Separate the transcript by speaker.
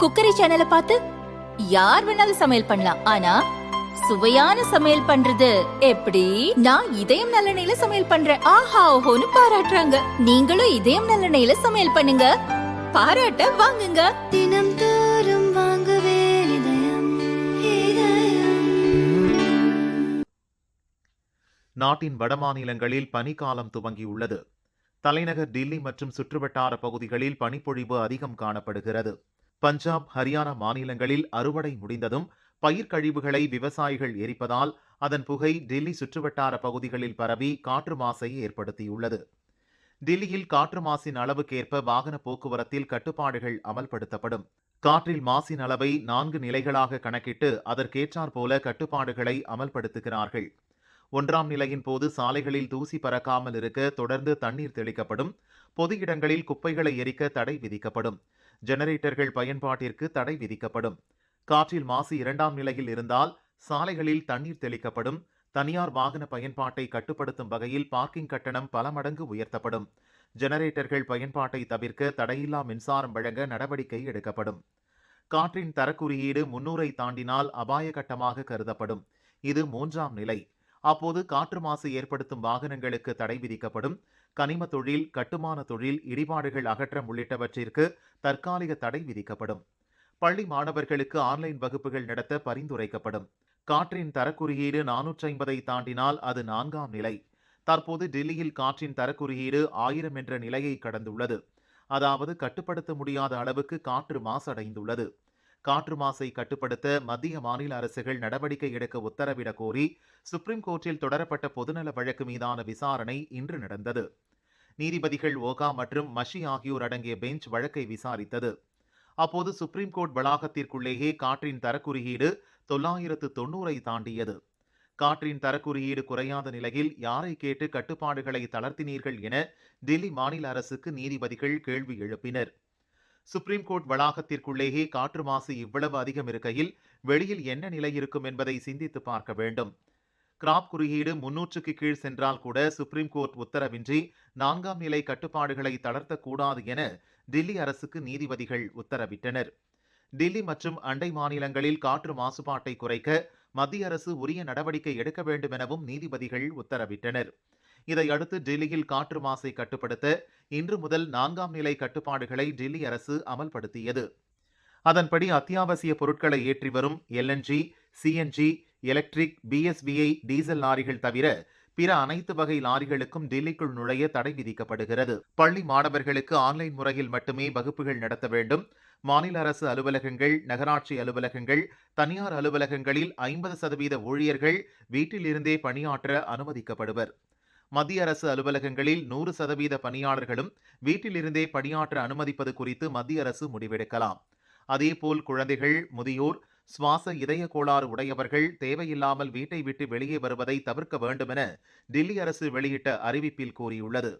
Speaker 1: Cookery சேனலை பார்த்து யார் வேணாலும் சமையல் பண்ணலாம். ஆனா சுவையான சமையல் பண்றது எப்படி? நான் இதயம் நல்லெண்ணெயில சமையல் பண்றேன். ஆஹா ஓஹோன்னு பாராட்டுறாங்க. நீங்களும் இதயம் நல்லெண்ணெயில சமையல் பண்ணுங்க. பாராட்ட வாங்குங்க.
Speaker 2: தினம் தோறும் வாங்குவே இதயம் இதயம்.
Speaker 3: நாட்டின் வடமாநிலங்களில் பனிக்காலம் துவங்கியுள்ளது. தலைநகர் டில்லி மற்றும் சுற்றுவட்டார பகுதிகளில் பனிப்பொழிவு அதிகம் காணப்படுகிறது. பஞ்சாப் ஹரியானா மாநிலங்களில் அறுவடை முடிந்ததும் பயிர் கழிவுகளை விவசாயிகள் எரிப்பதால் அதன் புகை டில்லி சுற்றுவட்டார பகுதிகளில் பரவி காற்று மாசை ஏற்படுத்தியுள்ளது. டெல்லியில் காற்று மாசின் அளவுக்கேற்ப வாகன போக்குவரத்தில் கட்டுப்பாடுகள் அமல்படுத்தப்படும். காற்றில் மாசின் அளவை நான்கு நிலைகளாக கணக்கிட்டு அதற்கேற்றாற் போல கட்டுப்பாடுகளை அமல்படுத்துகிறார்கள். ஒன்றாம் நிலையின் போது சாலைகளில் தூசி பறக்காமல் இருக்க தொடர்ந்து தண்ணீர் தெளிக்கப்படும். பொது இடங்களில் குப்பைகளை எரிக்க தடை விதிக்கப்படும். ஜெனரேட்டர்கள் பயன்பாட்டிற்கு தடை விதிக்கப்படும். காற்றில் மாசு இரண்டாம் நிலையில் இருந்தால் சாலைகளில் தண்ணீர் தெளிக்கப்படும். தனியார் வாகன பயன்பாட்டை கட்டுப்படுத்தும் வகையில் பார்க்கிங் கட்டணம் பல மடங்கு உயர்த்தப்படும். ஜெனரேட்டர்கள் பயன்பாட்டை தவிர்க்க தடையில்லா மின்சாரம் வழங்க நடவடிக்கை எடுக்கப்படும். காற்றின் தரக்குறியீடு முன்னூரை தாண்டினால் அபாய கட்டமாக கருதப்படும். இது மூன்றாம் நிலை. அப்போது காற்று மாசு ஏற்படுத்தும் வாகனங்களுக்கு தடை விதிக்கப்படும். கனிம தொழில் கட்டுமான தொழில் இடிபாடுகள் அகற்றம் உள்ளிட்டவற்றிற்கு தற்காலிக தடை விதிக்கப்படும். பள்ளி மாணவர்களுக்கு ஆன்லைன் வகுப்புகள் நடத்த பரிந்துரைக்கப்படும். காற்றின் தரக்குறியீடு நானூற்றி ஐம்பதை தாண்டினால் அது நான்காம் நிலை. தற்போது டெல்லியில் காற்றின் தரக்குறியீடு ஆயிரம் என்ற நிலையை கடந்துள்ளது. அதாவது கட்டுப்படுத்த முடியாத அளவுக்கு காற்று மாசடைந்துள்ளது. காற்று மாசை கட்டுப்படுத்த மத்திய மாநில அரசுகள் நடவடிக்கை எடுக்க உத்தரவிட கோரி சுப்ரீம் கோர்ட்டில் தொடரப்பட்ட பொதுநல வழக்கு மீதான விசாரணை இன்று நடந்தது. நீதிபதிகள் ஓகா மற்றும் மஷி ஆகியோர் அடங்கிய பெஞ்ச் வழக்கை விசாரித்தது. அப்போது சுப்ரீம் கோர்ட் வளாகத்திற்குள்ளேயே காற்றின் தரக்குறியீடு தொள்ளாயிரத்து தொண்ணூறை தாண்டியது. காற்றின் தரக்குறியீடு குறையாத நிலையில் யாரை கேட்டு கட்டுப்பாடுகளை தளர்த்தினீர்கள் என டெல்லி மாநில அரசுக்கு நீதிபதிகள் கேள்வி எழுப்பினர். சுப்ரீம் கோர்ட் வளாகத்திற்குள்ளேயே காற்று மாசு இவ்வளவு அதிகம் இருக்கையில் வெளியில் என்ன நிலை இருக்கும் என்பதை சிந்தித்து பார்க்க வேண்டும். கிராப் குறியீடு முன்னூற்றுக்கு கீழ் சென்றால் கூட சுப்ரீம் கோர்ட் உத்தரவின்றி நான்காம் நிலை கட்டுப்பாடுகளை தளர்த்தக்கூடாது என டில்லி அரசுக்கு நீதிபதிகள் உத்தரவிட்டனர். டில்லி மற்றும் அண்டை மாநிலங்களில் காற்று மாசுபாட்டை குறைக்க மத்திய அரசு உரிய நடவடிக்கை எடுக்க வேண்டும் எனவும் நீதிபதிகள் உத்தரவிட்டனர். இதையடுத்து டெல்லியில் காற்று மாசை கட்டுப்படுத்த இன்று முதல் நான்காம் நிலை கட்டுப்பாடுகளை டெல்லி அரசு அமல்படுத்தியது. அதன்படி அத்தியாவசிய பொருட்களை ஏற்றி வரும் எல்என்ஜி சிஎன்ஜி எலக்ட்ரிக் பிஎஸ்பிஐ டீசல் லாரிகள் தவிர பிற அனைத்து வகை லாரிகளுக்கும் டெல்லிக்குள் நுழைய தடை விதிக்கப்படுகிறது. பள்ளி மாணவர்களுக்கு ஆன்லைன் முறையில் மட்டுமே வகுப்புகள் நடத்த வேண்டும். மாநில அரசு அலுவலகங்கள் நகராட்சி அலுவலகங்கள் தனியார் அலுவலகங்களில் ஐம்பது சதவீத ஊழியர்கள் வீட்டிலிருந்தே பணியாற்ற அனுமதிக்கப்படுவர். மத்திய அரசு அலுவலகங்களில் நூறு சதவீத பணியாளர்களும் வீட்டிலிருந்தே பணியாற்ற அனுமதிப்பது குறித்து மத்திய அரசு முடிவெடுக்கலாம். அதேபோல் குழந்தைகள் முதியோர் சுவாச இதய கோளாறு உடையவர்கள் தேவையில்லாமல் வீட்டை விட்டு வெளியே வருவதை தவிர்க்க வேண்டுமென டில்லி அரசு வெளியிட்ட அறிவிப்பில் கூறியுள்ளது.